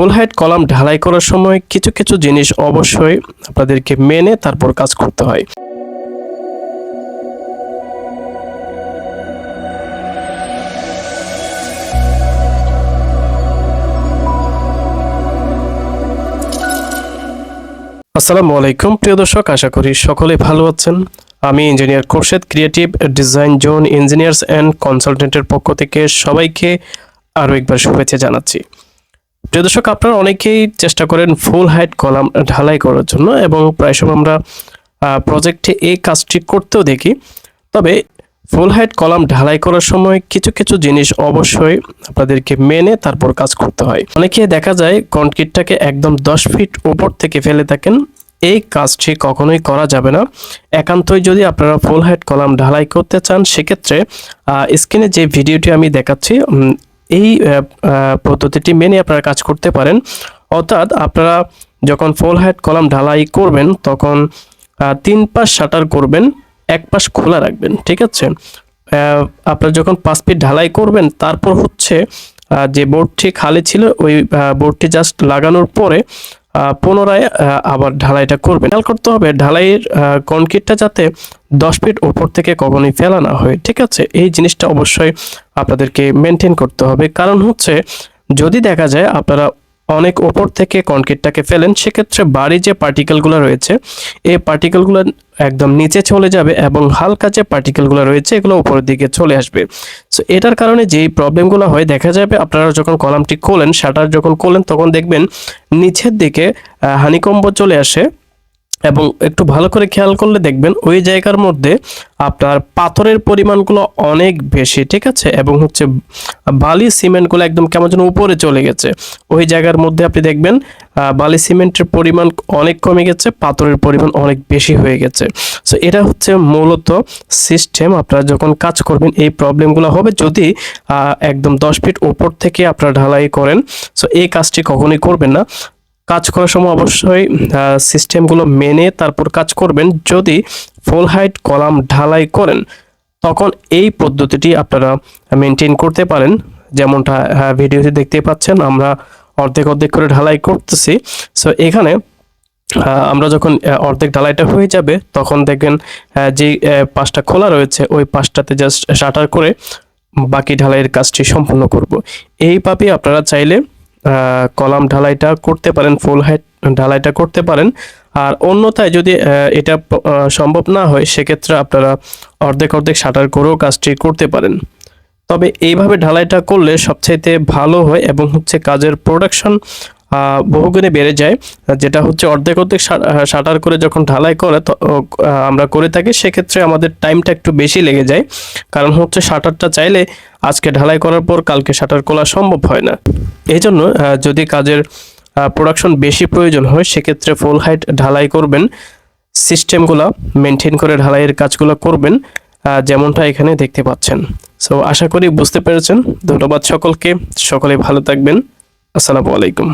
ফুল height column ঢালাই করার সময় কিছু কিছু জিনিস অবশ্যই আপনাদেরকে মেনে তারপর কাজ করতে হয়। আসসালামু আলাইকুম, প্রিয় দর্শক, আশা করি সকলে ভালো আছেন। আমি engineer Khorshed, creative design zone engineers and কনসালটেন্টের পক্ষ থেকে সবাইকে আরও একবার শুভেচ্ছা জানাচ্ছি। প্রিয় দর্শক, আপনারা অনেকেই চেষ্টা করেন ফুল হাইট কলাম ঢালাই করার জন্য এবং প্রায় সময় আমরা প্রজেক্টে এই কাজটি করতেও দেখি। তবে ফুল হাইট কলাম ঢালাই করার সময় কিছু কিছু জিনিস অবশ্যই আপনাদেরকে মেনে তারপর কাজ করতে হয়। অনেকে দেখা যায় কনক্রিটটাকে একদম দশ ফিট উপর থেকে ফেলে থাকেন। এই কাজটি কখনোই করা যাবে না। একান্তই যদি আপনারা ফুল হাইট কলাম ঢালাই করতে চান, সেক্ষেত্রে স্ক্রিনে যে ভিডিওটি আমি দেখাচ্ছি এই পদ্ধতিটি মেনে আপনারা কাজ করতে পারেন। অর্থাৎ আপনারা যখন ফোল হাইট কলাম ঢালাই করবেন, তখন তিন পাশ শাটার করবেন, এক পাশ খোলা রাখবেন, ঠিক আছে? আপনারা যখন পাঁচ ফিট ঢালাই করবেন, তারপর হচ্ছে যে বোর্ডটি খালি ছিল, ওই বোর্ডটি জাস্ট লাগানোর পরে পুনরায় আবার ঢালাইটা করবে। খেয়াল করতে হবে, ঢালাইয়ের কনক্রিটটা যাতে দশ ফিট ওপর থেকে কখনোই ফেলা না হয়, ঠিক আছে? এই জিনিসটা অবশ্যই আপনাদেরকে মেনটেন করতে হবে। কারণ হচ্ছে, যদি দেখা যায় আপনারা অনেক ওপর থেকে কনক্রিটটাকে ফেলেন, সেক্ষেত্রে বাড়ি যে পার্টিকেলগুলো রয়েছে, এই পার্টিকেলগুলো একদম নিচে চলে যাবে এবং হালকা যে পার্টিকেলগুলো রয়েছে, এগুলো উপরের দিকে চলে আসবে। সো এটার কারণে যেই প্রবলেমগুলো হয়, দেখা যাবে আপনারা যখন কলামটি খোলেন, শাটার যখন খোলেন, তখন দেখবেন নিচের দিকে হানিকম্ব চলে আসে। এবং একটু ভালো করে খেয়াল করলে দেখবেন ওই জায়গার মধ্যে আপনার পাথরের পরিমাণগুলো অনেক বেশি, ঠিক আছে? এবং হচ্ছে বালি সিমেন্টগুলো একদম কেমন যেন উপরে চলে গেছে। ওই জায়গার মধ্যে আপনি দেখবেন বালি সিমেন্টের পরিমাণ অনেক কমে গেছে, পাথরের পরিমাণ অনেক বেশি হয়ে গেছে। সো এটা হচ্ছে মূলত সিস্টেম আপনারা যখন কাজ করবেন, এই প্রবলেমগুলো হবে যদি একদম দশ ফিট উপর থেকে আপনারা ঢালাই করেন। সো এই কাজটি কখনোই করবেন না। কাজ করার সময় অবশ্যই সিস্টেমগুলো মেনে তারপর কাজ করবেন। যদি ফুল হাইট কলাম ঢালাই করেন, তখন এই পদ্ধতিটি আপনারা মেনটেন করতে পারেন। যেমনটা ভিডিওতে দেখতে পাচ্ছেন, আমরা অর্ধেক অর্ধেক করে ঢালাই করতেছি। সো এখানে আমরা যখন অর্ধেক ঢালাইটা হয়ে যাবে, তখন দেখবেন যে পাশটা খোলা রয়েছে, ওই পাশটাতে জাস্ট শাটার করে বাকি ঢালাইয়ের কাজটি সম্পূর্ণ করব। এইভাবে আপনারা চাইলে কলাম ঢালাইটা করতে পারেন, ফুল হাইট ঢালাইটা করতে পারেন। আর অন্যথায় যদি এটা সম্ভব না হয়, সেক্ষেত্রে আপনারা অর্ধেক অর্ধেক শাটার করেও কাজটি করতে পারেন। তবে এইভাবে ঢালাইটা করলে সবচাইতে ভালো হয় এবং হচ্ছে কাজের প্রোডাকশন বহুগুণে বেড়ে যায়, যেটা হচ্ছে অর্ধেক অর্ধেক শাটার করে যখন ঢালাই করে আমরা করে থাকি, সেক্ষেত্রে আমাদের টাইমটা একটু বেশি লেগে যায়। কারণ হচ্ছে শাটারটা চাইলে আজকে ঢালাই করার পর কালকে শাটার খোলা সম্ভব হয় না। এই জন্য যদি কাজের প্রোডাকশন বেশি প্রয়োজন হয়, সেক্ষেত্রে ফুল হাইট ঢালাই করবেন। সিস্টেমগুলো মেনটেন করে ঢালাইয়ের কাজগুলো করবেন যেমনটা এখানে দেখতে পাচ্ছেন। সো আশা করি বুঝতে পেরেছেন। ধন্যবাদ সকলকে। সকলে ভালো থাকবেন। আসসালামু আলাইকুম।